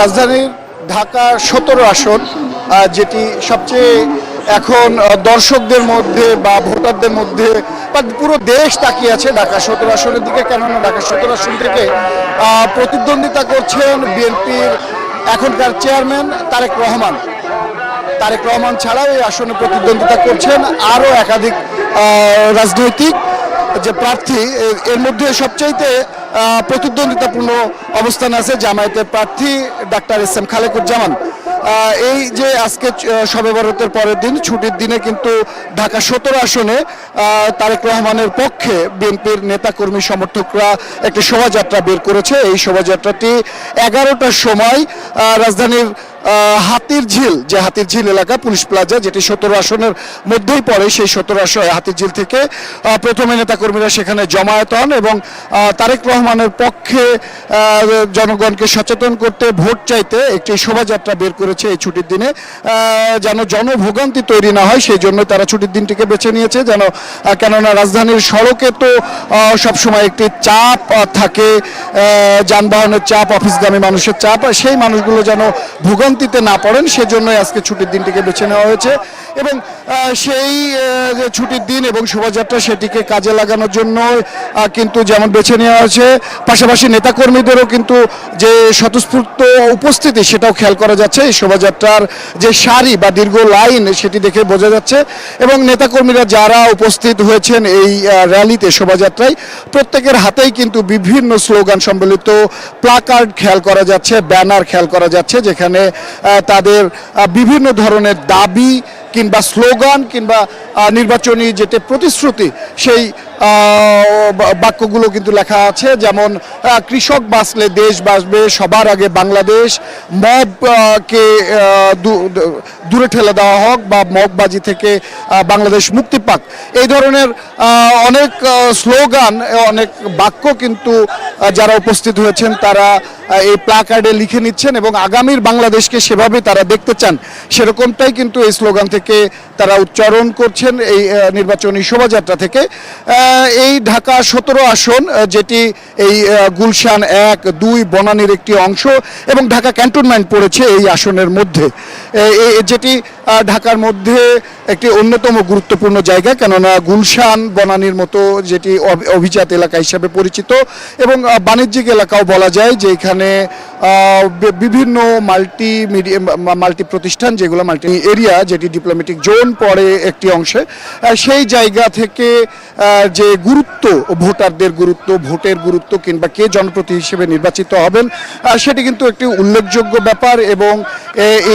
রাজধানীর ঢাকা সতেরো আসন যেটি সবচেয়ে এখন দর্শকদের মধ্যে বা ভোটারদের মধ্যে, বা পুরো দেশ তাকিয়ে আছে ঢাকা সতেরো আসনের দিকে, কেননা ঢাকা সতেরো আসন থেকে প্রতিদ্বন্দ্বিতা করছেন বিএনপির এখনকার চেয়ারম্যান তারেক রহমান। তারেক রহমান ছাড়াও এই আসনে প্রতিদ্বন্দ্বিতা করছেন আরও একাধিক রাজনৈতিক যে প্রার্থী এর মধ্যে সবচাইতে প্রতিদ্বন্দ্বিতাপূর্ণ অবস্থান আছে জামায়াতের প্রার্থী ডাক্তার এস এম খালেকুজ্জামান। এই যে আজকে শবে বরতের পরের দিন, ছুটির দিনে কিন্তু ঢাকা সতেরো আসনে তারেক রহমানের পক্ষে বিএনপির নেতাকর্মী সমর্থকরা একটি শোভাযাত্রা বের করেছে। এই শোভাযাত্রাটি এগারোটার সময় রাজধানীর হাতির ঝিল, যে হাতির ঝিল এলাকা, পুলিশ প্লাজা, যেটি সতেরো আসনের মধ্যেই পড়ে, সেই সতেরো আসন হাতির ঝিল থেকে প্রথমে নেতাকর্মীরা সেখানে জমায়েত হন এবং তারেক রহমানের পক্ষে জনগণকে সচেতন করতে, ভোট চাইতে একটি শোভাযাত্রা বের করেছে এই ছুটির দিনে। যেন জনভোগান্তি তৈরি না হয়, সেই জন্য তারা ছুটির দিনটিকে বেছে নিয়েছে। যেন কেননা রাজধানীর সড়কে তো সবসময় একটি চাপ থাকে যানবাহনের চাপ, অফিসগামী মানুষের চাপ সেই মানুষগুলো যেন ভোগান্তিতে না পড়েন, সেজন্যই আজকে ছুটির দিনটিকে বেছে নেওয়া হয়েছে। এবং সেই যে ছুটির দিন এবং শোভাযাত্রা সেটিকে কাজে লাগানোর জন্য কিন্তু যেমন বেছে নেওয়া হয়েছে, পাশাপাশি নেতাকর্মীদেরও কিন্তু যে স্বতঃস্ফূর্ত উপস্থিতি সেটাও খেয়াল করা যাচ্ছে। এই শোভাযাত্রার যে সারি বা দীর্ঘ লাইন সেটি দেখে বোঝা যাচ্ছে। এবং নেতাকর্মীরা যারা উপস্থিত হয়েছেন এই র্যালিতে, শোভাযাত্রায়, প্রত্যেকের হাতেই কিন্তু বিভিন্ন স্লোগান সম্বলিত প্লাকার্ড খেয়াল করা যাচ্ছে, ব্যানার খেয়াল করা যাচ্ছে, যেখানে তাদের বিভিন্ন ধরনের দাবি কিংবা স্লোগান কিংবা নির্বাচনী যেটা প্রতিশ্রুতি সেই বাক্যগুলো কিন্তু লেখা আছে যেমন কৃষক বাঁচলে দেশ বাঁচবে সবার আগে বাংলাদেশ মব কে আহ, দূ- দূ- দূরে ঠেলে দেওয়া হোক বা মগবাজি থেকে বাংলাদেশ মুক্তি পাক। এই ধরনের অনেক স্লোগান অনেক বাক্য কিন্তু যারা উপস্থিত হয়েছেন তারা এই প্লাকার্ডে লিখে নিচ্ছেন এবং আগামীর বাংলাদেশকে সেভাবে তারা দেখতে চান। সেরকমটাই কিন্তু এই স্লোগান থেকে তারা উচ্চারণ করছেন এই নির্বাচনী শোভাযাত্রা থেকে। এই ঢাকা সতেরো আসন যেটি এই গুলশান এক, দুই, বনানীর একটি অংশ এবং ঢাকা ক্যান্টনমেন্ট পড়েছে এই আসনের মধ্যে। যেটি ঢাকার মধ্যে একটি অন্যতম গুরুত্বপূর্ণ জায়গা, কেননা গুলশান, বনানীর মতো যেটি অভি- অভিজাত এলাকা হিসাবে পরিচিত এবং বাণিজ্যিক এলাকাও বলা যায় যে এখানে বিভিন্ন মাল্টি মিডিয়া মাল্টি প্রতিষ্ঠান যেগুলো মাল্টি এরিয়া, যেটি ডিপ্লোমেটিক জোন পড়ে একটি অংশে সেই জায়গা থেকে যে গুরুত্ব, ভোটারদের গুরুত্ব, ভোটের গুরুত্ব কিংবা কে জনপ্রতি হিসেবে নির্বাচিত হবেন সেটি কিন্তু একটি উল্লেখযোগ্য ব্যাপার এবং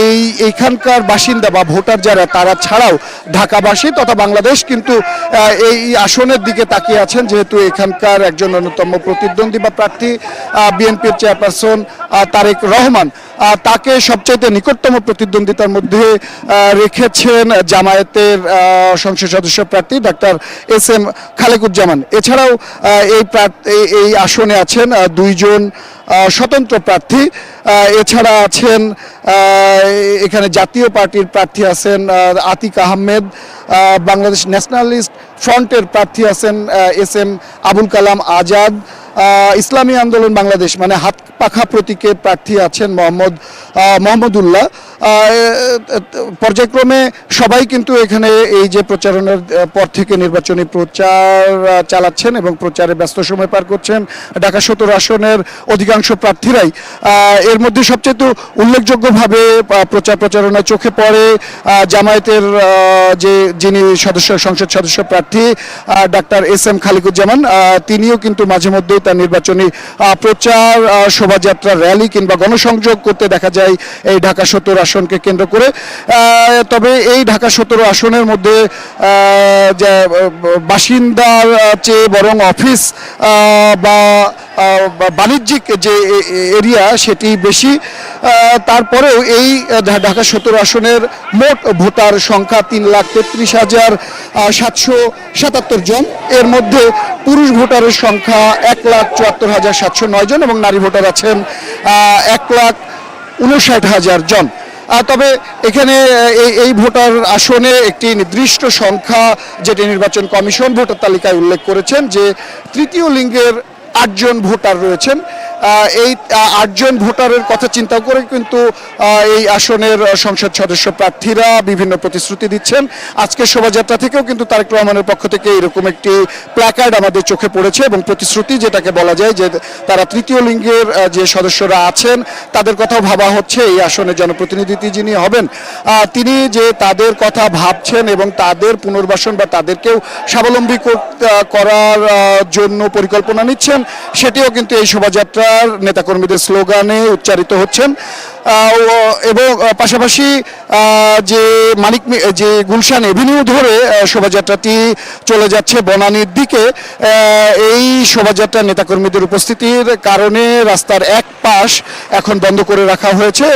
এই, এইখানকার বাসিন্দা বা ভোটার যারা, তারা ছাড়াও ঢাকাবাসী তথা বাংলাদেশ কিন্তু এই আসনের দিকে তাকিয়ে আছেন। যেহেতু এখানকার একজন অন্যতম প্রতিদ্বন্দ্বী বা প্রার্থী বিএনপির চেয়ারপারসন তারেক রহমান। তাকে সবচাইতে নিকটতম প্রতিদ্বন্দ্বিতার মধ্যে রেখেছেন জামায়াতের সংসদ সদস্য প্রার্থী ডাক্তার এস এম খালেকুজ্জামান। এছাড়াও এই এই- আসনে আছেন দুইজন স্বতন্ত্র প্রার্থী। এছাড়া আছেন এখানে জাতীয় পার্টির প্রার্থী আছেন আতিক আহমেদ বাংলাদেশ ন্যাশনালিস্ট ফ্রন্টের প্রার্থী আছেন এস এম আবুল কালাম আজাদ। ইসলামী আন্দোলন বাংলাদেশ মানে হাত পাখা প্রতীকের প্রার্থী আছেন মোহাম্মদ মোহাম্মদুল্লাহ। পর্যায়ক্রমে সবাই কিন্তু এখানে এই যে প্রচারণার পর থেকে নির্বাচনী প্রচার চালাচ্ছেন এবং প্রচারে ব্যস্ত সময় পার করছেন ঢাকা সত্তর আসনের অধিকাংশ প্রার্থীরাই। এর মধ্যে সবচেয়ে তো উল্লেখযোগ্যভাবে প্রচার প্রচারণা চোখে পড়ে জামায়াতের যে যিনি সদস্য, সংসদ সদস্য প্রার্থী ডাক্তার এস এম খালিকুজ্জামান তিনিও কিন্তু মাঝে মধ্যেই তার নির্বাচনী প্রচার শোভাযাত্রা র্যালি কিংবা গণসংযোগ করতে দেখা যায় এই ঢাকা সত্তর আসনকে কেন্দ্র করে তবে এই ঢাকা সত্তর আসনের মধ্যে যে বাসিন্দার চেয়ে বরং অফিস বা বাণিজ্যিক যে এরিয়া সেটি বেশি। তারপরেও এই ঢাকা সত্তর আসনের মোট ভোটার সংখ্যা তিন লাখ তেত্রিশ হাজার সাতশো সাতাত্তর জন। এর মধ্যে পুরুষ ভোটারের সংখ্যা এক লাখ চুয়াত্তর হাজার সাতশো নয় জন এবং নারী ভোটার আছেন এক লাখ উনষাট হাজার জন। তবে এখানে এই ভোটার আসনে একটি নির্দিষ্ট সংখ্যা যেটি নির্বাচন কমিশন ভোটার তালিকায় উল্লেখ করেছেন যে তৃতীয় লিঙ্গের আটজন ভোটার রয়েছেন। এই আটজন ভোটারের কথা চিন্তা করে কিন্তু এই আসনের সংসদ সদস্য প্রার্থীরা বিভিন্ন প্রতিশ্রুতি দিচ্ছেন। আজকে শোভাযাত্রা থেকেও কিন্তু তারেক রহমানের পক্ষ থেকে এরকম একটি প্ল্যাকার্ড আমাদের চোখে পড়েছে এবং প্রতিশ্রুতি যেটাকে বলা যায় যে তারা তৃতীয় লিঙ্গের যে সদস্যরা আছেন, তাদের কথাও ভাবা হচ্ছে। এই আসনের জনপ্রতিনিধি যিনি হবেন তিনি যে তাদের কথা ভাবছেন এবং তাদের পুনর্বাসন বা তাদেরকেও স্বাবলম্বী করার জন্য পরিকল্পনা নিচ্ছেন, সেটিও কিন্তু এই শোভাযাত্রার নেতাকর্মীদের স্লোগানে উচ্চারিত হচ্ছেন। এবং পাশাপাশি যে মানিক মি- যে গুলশান এভিনিউ ধরে শোভাযাত্রাটি চলে যাচ্ছে বনানীর দিকে এই শোভাযাত্রার নেতাকর্মীদের উপস্থিতির কারণে রাস্তার এক পাশ এখন বন্ধ করে রাখা হয়েছে।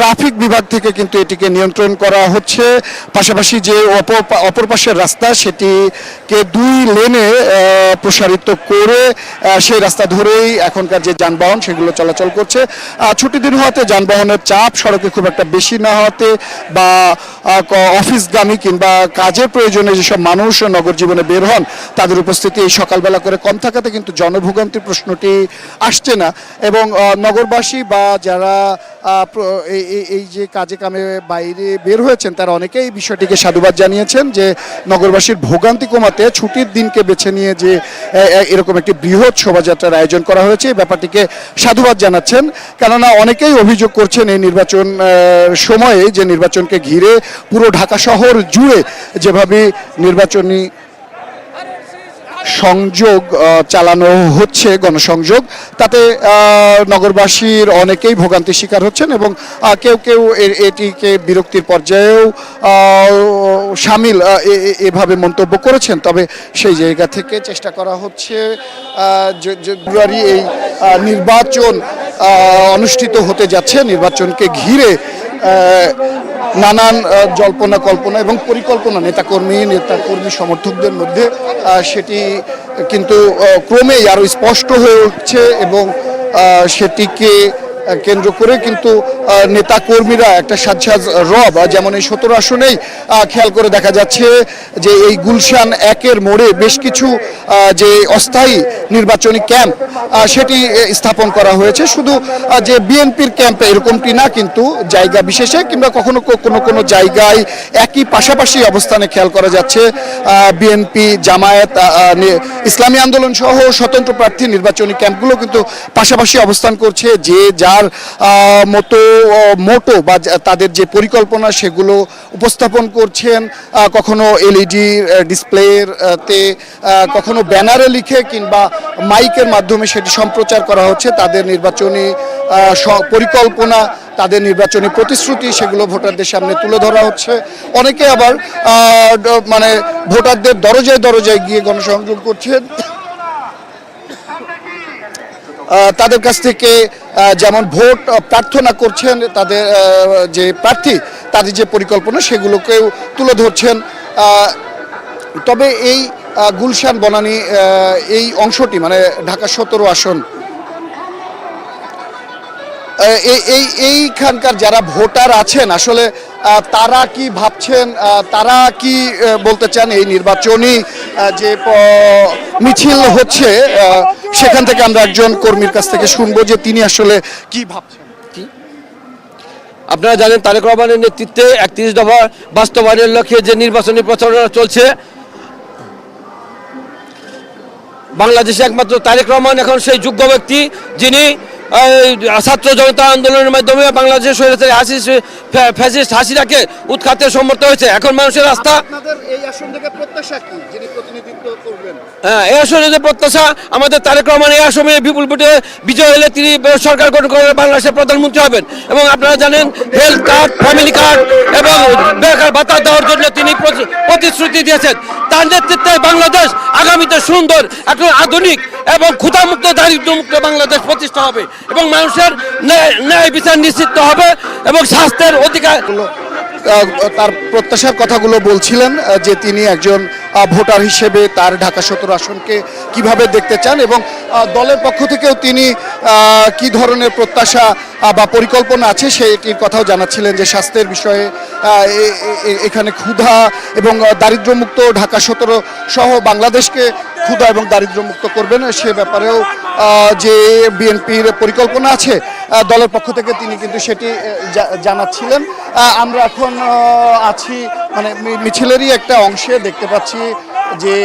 ট্রাফিক বিভাগ থেকে কিন্তু এটিকে নিয়ন্ত্রণ করা হচ্ছে। পাশাপাশি যে অপর পাশের রাস্তা, সেটিকে দুই লেনে প্রসারিত করে সেই রাস্তা ধরেই এখনকার যে যানবাহন, সেগুলো চলাচল করছে। ছুটির দিন হওয়াতে যানবাহনের চাপ সড়কে খুব একটা বেশি না হওয়াতে বা অফিসগামী কিংবা কাজের প্রয়োজনে যেসব মানুষ নগর জীবনে বের হন, তাদের উপস্থিতি এই সকালবেলা করে কম থাকাতে কিন্তু জনভোগান্তির প্রশ্নটি আসছে না। এবং নগরবাসী বা যারা এই- এই- এই যে কাজে কামে বাইরে বের হয়েছেন, তারা অনেকেই বিষয়টিকে সাধুবাদ জানিয়েছেন যে নগরবাসীর ভোগান্তি কমাতে ছুটির দিনকে বেছে নিয়ে যে এরকম একটি বৃহৎ শোভাযাত্রার আয়োজন করা হয়েছে এই ব্যাপারটিকে সাধুবাদ জানাচ্ছেন। কেননা অনেকেই অভিযোগ করছেন এই নির্বাচন সময়ে যে নির্বাচনকে ঘিরে পুরো ঢাকা শহর জুড়ে যেভাবে নির্বাচনী সংযোগ চালানো হচ্ছে, গণসংযোগ। তাতে নগরবাসীর অনেকেই ভোগান্তির শিকার হচ্ছেন এবং কেউ কেউ এটিকে বিরক্তির পর্যায়েও সামিল এভাবে মন্তব্য করেছেন। তবে সেই জায়গা থেকে চেষ্টা করা হচ্ছে ফেব্রুয়ারি এই নির্বাচন অনুষ্ঠিত হতে যাচ্ছে। নির্বাচনকে ঘিরে নানান জল্পনা কল্পনা এবং পরিকল্পনা নেতাকর্মী নেতাকর্মী সমর্থকদের মধ্যে সেটি কিন্তু ক্রমেই আরও স্পষ্ট হয়ে উঠছে এবং সেটিকে কেন্দ্র করে কিন্তু আহ, নেতাকর্মীরা একটা সাজসাজ রব যেমন এই সতেরো আসনেই খেয়াল করে দেখা যাচ্ছে যে এই গুলশান একের মোড়ে বেশ কিছু যে অস্থায়ী নির্বাচনী ক্যাম্প সেটি স্থাপন করা হয়েছে। শুধু যে বিএনপির ক্যাম্পে এরকমটি না কিন্তু জায়গা বিশেষে কিংবা কখনো কোনো কোনো জায়গায় একই পাশাপাশি অবস্থানে খেয়াল করা যাচ্ছে বিএনপি জামায়াত ইসলামী আন্দোলন সহ স্বতন্ত্র প্রার্থী নির্বাচনী ক্যাম্পগুলো কিন্তু পাশাপাশি অবস্থান করছে। যে যার মতো মোটো বা তাদের যে পরিকল্পনা সেগুলো উপস্থাপন করছেন কখনো এলইডি ডিসপ্লের তে কখনো ব্যানারে লিখে কিংবা মাইকের মাধ্যমে সেটি সম্প্রচার করা হচ্ছে, তাদের নির্বাচনী পরিকল্পনা, তাদের নির্বাচনী প্রতিশ্রুতি সেগুলো ভোটারদের সামনে তুলে ধরা হচ্ছে। অনেকে আবার মানে ভোটারদের দরজায় দরজায় গিয়ে গণসংযোগ করছেন। তাদের কাছ থেকে যেমন ভোট প্রার্থনা করছেন তাদের যে প্রার্থী, তাদের যে পরিকল্পনা, সেগুলোকেও তুলে ধরছেন। তবে এই গুলশান বনানী এই অংশটি মানে ঢাকা সতেরো আসন এই এই, এইখানকার যারা ভোটার আছেন, আসলে তারা কি ভাবছেন তারা কি বলতে চান এই নির্বাচনী যে মিছিল হচ্ছে সেখান থেকে আমরা একজন কর্মীর কাছ থেকে শুনব যে তিনি আসলে কি ভাবছেন। আপনারা জানেন তারেক রহমানের নেতৃত্বে একত্রিশ দফা বাস্তবায়নের লক্ষ্যে যে নির্বাচনী প্রচারণা চলছে বাংলাদেশে একমাত্র তারেক রহমান এখন সেই যোগ্য ব্যক্তি যিনি ছাত্র জনতা আন্দোলনের মাধ্যমে বাংলাদেশের স্বৈরাচারী ফ্যাসিস্ট হাসিনাকে উৎখাতে সম্মত হয়েছে। এখন মানুষের রাস্তা এই আসন থেকে প্রত্যাশা কি? যিনি হ্যাঁ এই আসনে যে প্রত্যাশা, আমাদের তারেক রহমান এই আসনে বিপুল ভোটে বিজয় হলে তিনি সরকার গঠন করে বাংলাদেশের প্রধানমন্ত্রী হবেন। এবং আপনারা জানেন হেলথ কার্ড ফ্যামিলি কার্ড এবং বেকার ভাতা দেওয়ার জন্য তিনি প্রতি- প্রতিশ্রুতি দিয়েছেন। তার নেতৃত্বে বাংলাদেশ আগামীতে সুন্দর, এখন আধুনিক এবং ক্ষুধামুক্ত, দারিদ্র্যমুক্ত বাংলাদেশ প্রতিষ্ঠা হবে এবং মানুষের ন্যায় বিচার নিশ্চিত হবে এবং স্বাস্থ্যের অধিকার তার প্রত্যাশার কথাগুলো বলছিলেন যে তিনি একজন ভোটার হিসেবে তার ঢাকা সতেরো আসনকে কীভাবে দেখতে চান এবং দলের পক্ষ থেকেও তিনি কি ধরনের প্রত্যাশা বা পরিকল্পনা আছে সেটির কথাও জানাচ্ছিলেন যে স্বাস্থ্যের বিষয়ে এখানে ক্ষুধা এবং দারিদ্র্যমুক্ত ঢাকা সতেরো সহ বাংলাদেশকে ক্ষুধা এবং দারিদ্রমুক্ত করবেন সে ব্যাপারেও যে বিএনপির পরিকল্পনা আছে দলের পক্ষ থেকে তিনি কিন্তু সেটি জানাচ্ছিলেন। আমরা এখন আছি মানে মিছিলেরই একটা অংশে দেখতে পাচ্ছি যে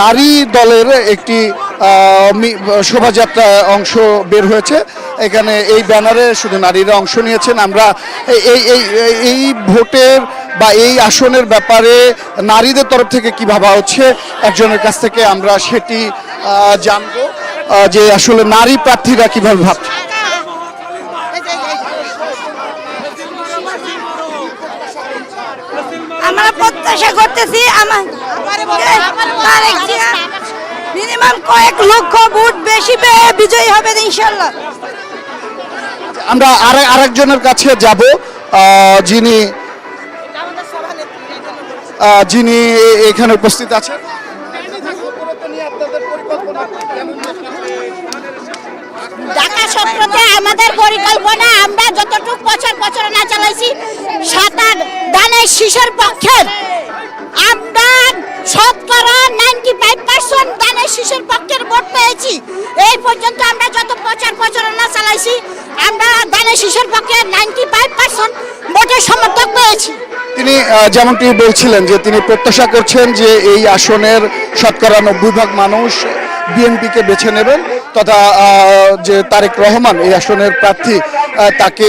নারী দলের একটি শোভাযাত্রা অংশ বের হয়েছে। এখানে এই ব্যানারে শুধু নারীরা অংশ নিয়েছেন। আমরা এই- এই ভোটের বা এই আসনের ব্যাপারে নারীদের তরফ থেকে কি ভাবা হচ্ছে? একজনের কাছ থেকে আমরা সেটি জানব। যে আসলে নারী প্রার্থীরা কীভাবে ভাবছে? আমরা প্রত্যাশা করতেছি আমার মিনিমাম কয়েক লক্ষ ভোট বেশি পেয়ে বিজয়ী হবে ইনশাল্লাহ আমরা আর আরেকজনের কাছে যাব যিনি যিনি এখানে উপস্থিত আছেন। আমাদের পরিকল্পনা, আমরা যতটুকু প্রচার প্রচারণা চালাইছি, সাতার দানের শিশুর পক্ষের আমরা শতকরা ফাইভ পার্সেন্ট শিশুর পক্ষের পেয়েছি। এই পর্যন্ত আমরা যত চালাইছি, আমরা দানের শিশুর পক্ষে নাইনটি ফাইভ পার্সেন্ট ভোটের সমর্থক পেয়েছি। তিনি যেমনটি বলছিলেন যে তিনি প্রত্যাশা করছেন যে এই আসনের শতকরা নব্বই ভাগ মানুষ বিএনপিকে বেছে নেবেন তথা যে তারেক রহমান এই আসনের প্রার্থী তাকে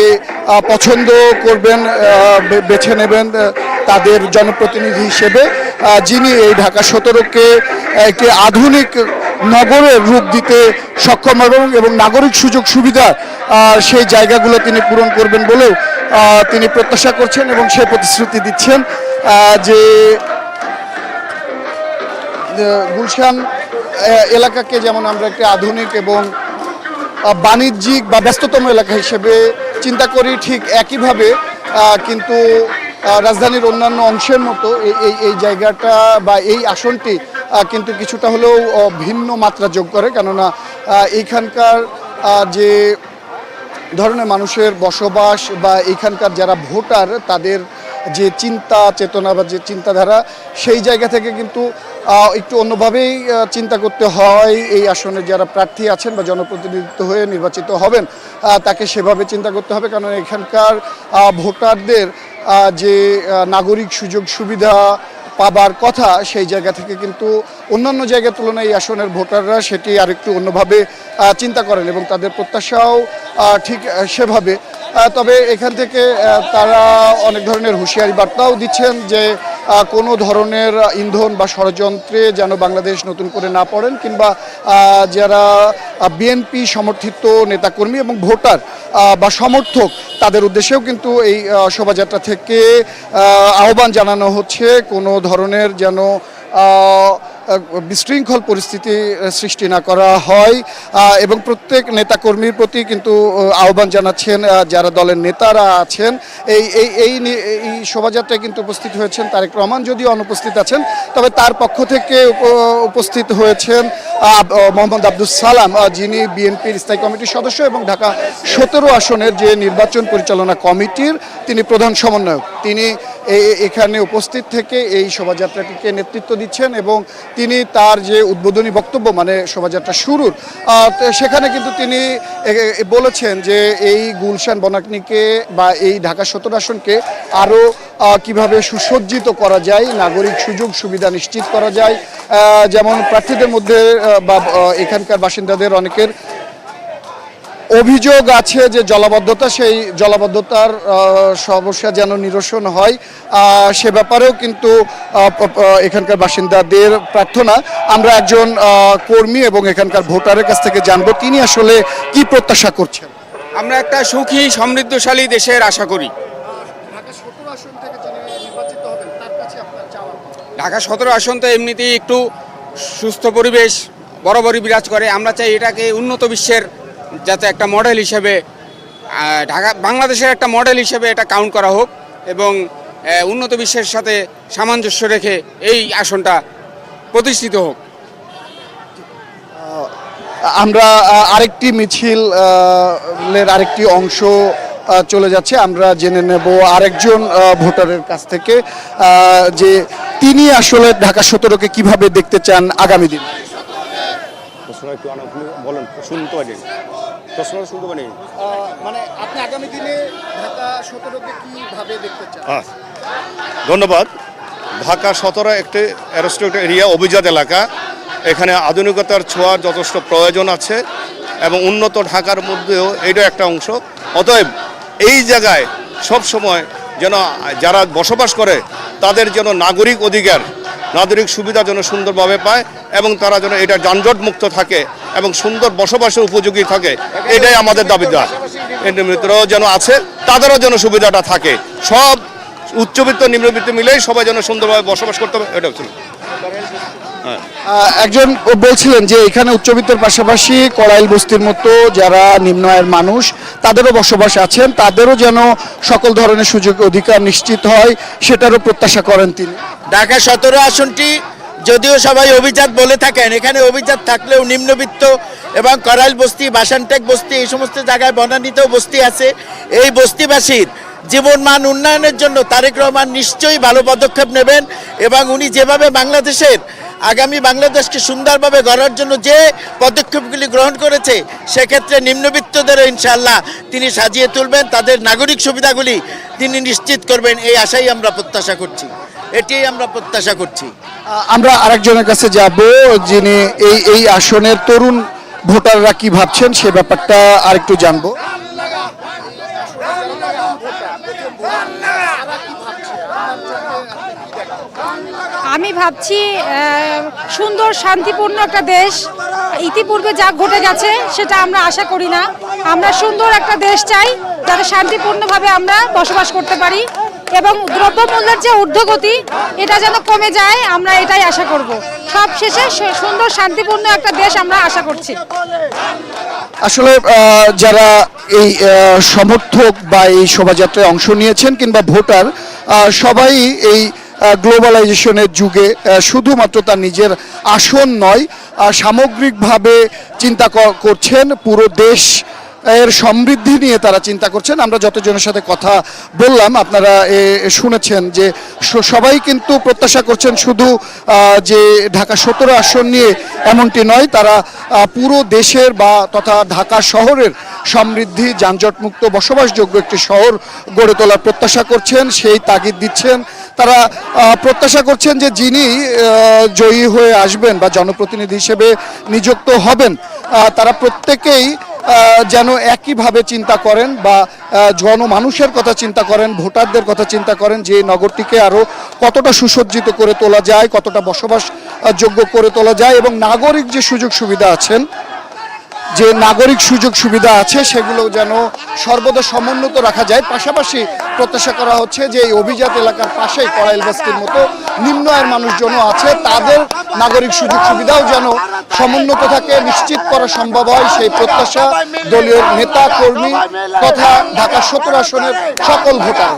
পছন্দ করবেন বেছে নেবেন তাদের জনপ্রতিনিধি হিসেবে যিনি এই ঢাকা সতেরোকে একটি আধুনিক নগরের রূপ দিতে সক্ষম এবং এবং নাগরিক সুযোগ সুবিধা সেই জায়গাগুলো তিনি পূরণ করবেন বলেও তিনি প্রত্যাশা করছেন এবং সে প্রতিশ্রুতি দিচ্ছেন যে গুলশান এলাকাকে যেমন আমরা একটি আধুনিক এবং বাণিজ্যিক বা ব্যস্ততম এলাকা হিসেবে চিন্তা করি ঠিক একইভাবে কিন্তু রাজধানীর অন্যান্য অংশের মতো এই এই জায়গাটা বা এই আসনটি কিন্তু কিছুটা হলেও ভিন্ন মাত্রা যোগ করে। কেননা এইখানকার যে ধরনের মানুষের বসবাস বা এখানকার যারা ভোটার, তাদের যে চিন্তা চেতনা বা যে চিন্তাধারা, সেই জায়গা থেকে কিন্তু একটু অন্যভাবেই চিন্তা করতে হয়। এই আসনে যারা প্রার্থী আছেন বা জনপ্রতিনিধিত্ব হয়ে নির্বাচিত হবেন তাকে সেভাবে চিন্তা করতে হবে। কারণ এখানকার ভোটারদের যে নাগরিক সুযোগ সুবিধা পাবার কথা সেই জায়গা থেকে, কিন্তু অন্যান্য জায়গার তুলনায় এই আসনের ভোটাররা সেটি আরেকটু অন্যভাবে চিন্তা করেন এবং তাদের প্রত্যাশাও ঠিক সেভাবে। তবে এখান থেকে তারা অনেক ধরনের হুঁশিয়ারি বার্তাও দিচ্ছেন যে কোনো ধরনের ইন্ধন বা ষড়যন্ত্রে যেন বাংলাদেশ নতুন করে না পড়েন কিংবা যারা বিএনপি সমর্থিত নেতাকর্মী এবং ভোটার বা সমর্থক, তাদের উদ্দেশ্যেও কিন্তু এই শোভাযাত্রা থেকে আহ্বান জানানো হচ্ছে। কোনো ধরনের যেন বিশৃঙ্খল পরিস্থিতি সৃষ্টি না করা হয়। এবং প্রত্যেক নেতাকর্মীর প্রতি কিন্তু আহ্বান জানাচ্ছেন যারা দলের নেতারা আছেন। এই এই এই এই শোভাযাত্রায় কিন্তু উপস্থিত হয়েছেন তারেক রহমান যদিও অনুপস্থিত আছেন, তবে তার পক্ষ থেকে উপ- উপস্থিত হয়েছেন মোহাম্মদ আব্দুল সালাম যিনি বিএনপির স্থায়ী কমিটির সদস্য এবং ঢাকা সতেরো আসনের যে নির্বাচন পরিচালনা কমিটির তিনি প্রধান সমন্বয়ক। তিনি এখানে উপস্থিত থেকে এই শোভাযাত্রাটিকে নেতৃত্ব দিচ্ছেন এবং তিনি তার যে উদ্বোধনী বক্তব্য মানে শোভাযাত্রা শুরুর সেখানে কিন্তু তিনি বলেছেন যে এই গুলশান বনাকনিকে বা এই ঢাকা সতেরো আসনকে আরও কীভাবে সুসজ্জিত করা যায়, নাগরিক সুযোগ সুবিধা নিশ্চিত করা যায়। যেমন প্রার্থীদের মধ্যে বা এখানকার বাসিন্দাদের অনেকের অভিযোগ আছে যে জলাবদ্ধতা সেই জলাবদ্ধতার সমস্যা যেন নিরসন হয়। সে ব্যাপারেও কিন্তু এখানকার বাসিন্দাদের প্রার্থনা। আমরা একজন কর্মী এবং এখানকার ভোটারের কাছ থেকে জানব তিনি আসলে কি প্রত্যাশা করছেন। আমরা একটা সুখী সমৃদ্ধশালী দেশের আশা করি। ঢাকা সতেরো আসন তো এমনিতেই একটু সুস্থ পরিবেশ বরাবরই বিরাজ করে। আমরা চাই এটাকে উন্নত বিশ্বের যাতে একটা মডেল হিসেবে ঢাকা বাংলাদেশের একটা মডেল হিসেবে এটা কাউন্ট করা হোক এবং উন্নত বিশ্বের সাথে সামঞ্জস্য রেখে এই আসনটা প্রতিষ্ঠিত হোক। আমরা আরেকটি মিছিল এর আরেকটি অংশ চলে যাচ্ছে। আমরা জেনে নেব আরেকজন ভোটারের কাছ থেকে যে তিনি আসলে ঢাকা সতেরোকে কীভাবে দেখতে চান আগামী দিন? বলেন শুনতে পারি। প্রশ্ন শুনতে পারি মানে আপনি আগামী দিনে ঢাকা সতেরোকে কীভাবে দেখতে চান? ধন্যবাদ। ঢাকা সতেরো একটি অ্যারোস্টেট এরিয়া অভিজাত এলাকা। এখানে আধুনিকতার ছোঁয়ার যথেষ্ট প্রয়োজন আছে এবং উন্নত ঢাকার মধ্যেও এটা একটা অংশ। অতএব এই জায়গায় সব সময় যেন যারা বসবাস করে তাদের যেন নাগরিক অধিকার নাগরিক সুবিধা যেন সুন্দরভাবে পায় এবং তারা যেন এটা যানজট মুক্ত থাকে এবং সুন্দর বসবাসের উপযোগী থাকে এটাই আমাদের দাবিদার মিত্ররাও যেন আছে তাদেরও যেন সুবিধাটা থাকে। সব উচ্চবিত্ত নিম্নবিত্ত মিলেই সবাই যেন সুন্দরভাবে বসবাস করতে হবে এটা আহ, একজন বলছিলেন যে এখানে উচ্চবিত্তের পাশাপাশি কড়াইল বস্তির মতো যারা নিম্ন আয়ের মানুষ তাদেরও বসবাস আছেন, তাদেরও যেন সকল ধরনের সুযোগ অধিকার নিশ্চিত হয়, সেটারও প্রত্যাশা করেন তিনি। ঢাকা সতেরো আসনটি, যদিও সবাই অভিজাত বলে থাকেন, এখানে অভিজাত থাকলেও নিম্নবিত্ত এবং করাইল বস্তি, বাসানটেক বস্তি, এই সমস্ত জায়গায় বনানীতেও বস্তি আছে। এই বস্তিবাসীর জীবনমান উন্নয়নের জন্য তারেক রহমান নিশ্চয়ই ভালো পদক্ষেপ নেবেন এবং উনি যেভাবে বাংলাদেশের, আগামী বাংলাদেশকে সুন্দরভাবে গড়ার জন্য যে পদক্ষেপগুলি গ্রহণ করেছে, সেক্ষেত্রে নিম্নবিত্তদেরও ইনশাআল্লাহ তিনি সাজিয়ে তুলবেন, তাদের নাগরিক সুবিধাগুলি তিনি নিশ্চিত করবেন, এই আশাই আমরা প্রত্যাশা করছি। এটাই আমরা প্রত্যাশা করছি। আমরা আরেকজনের কাছে যাব, যিনি এই এই আসনের তরুণ ভোটাররা কি ভাবছেন সে ব্যাপারটা আরেকটু জানব। ভাবছি সুন্দর, শান্তিপূর্ণ একটা দেশ। ইতিপূর্বে যা ঘটে গেছে, সেটা আমরা আশা করি না। আমরা সুন্দর একটা দেশ চাই, যাতে শান্তিপূর্ণভাবে আমরা বসবাস করতে পারি। এবং দ্রব্যমূল্যের যে ঊর্ধ্বগতি, এটা যেন কমে যায়, আমরা এটাই আশা করব। সব শেষে সুন্দর, শান্তিপূর্ণ একটা দেশ আমরা আশা করছি। আসলে যারা এই সমর্থক বা এই শোভাযাত্রায় অংশ নিয়েছেন কিংবা ভোটার সবাই এই গ্লোবালাইজেশনের যুগে শুধুমাত্র তার নিজের আসন নয় সামগ্রিকভাবে চিন্তা করছেন পুরো দেশ এর সমৃদ্ধি নিয়ে তারা চিন্তা করছেন। আমরা যতজনের সাথে কথা বললাম আপনারা এ, শুনেছেন যে সবাই কিন্তু প্রত্যাশা করছেন শুধু যে ঢাকা সতেরো আসন নিয়ে এমনটি নয় তারা পুরো দেশের বা তথা ঢাকা শহরের সমৃদ্ধি যানজটমুক্ত বসবাসযোগ্য একটি শহর গড়ে তোলার প্রত্যাশা করছেন সেই তাগিদ দিচ্ছেন। তারা প্রত্যাশা করছেন যে যিনি জয়ী হয়ে আসবেন বা জনপ্রতিনিধি হিসেবে নিযুক্ত হবেন তারা প্রত্যেকেই যেন একইভাবে চিন্তা করেন বা জন মানুষের কথা চিন্তা করেন, ভোটারদের কথা চিন্তা করেন যে নগরটিকে আরও কতটা সুসজ্জিত করে তোলা যায়, কতটা বসবাস যোগ্য করে তোলা যায় এবং নাগরিক যে সুযোগ সুবিধা আছেন যে নাগরিক সুযোগ সুবিধা আছে, সেগুলো যেন সর্বদা সমুন্নত রাখা যায়। পাশাপাশি প্রত্যাশা করা হচ্ছে যে এই অভিজাত এলাকার পাশেই করাইল বস্তির মতো নিম্ন আয়ের মানুষজনও আছে। তাদের নাগরিক সুযোগ সুবিধাও যেন সমুন্নত থাকে, নিশ্চিত করা সম্ভব হয়। সেই প্রত্যাশা দলীয় নেতা, কর্মী তথা ঢাকা সতেরো আসনের সকল ভোটার।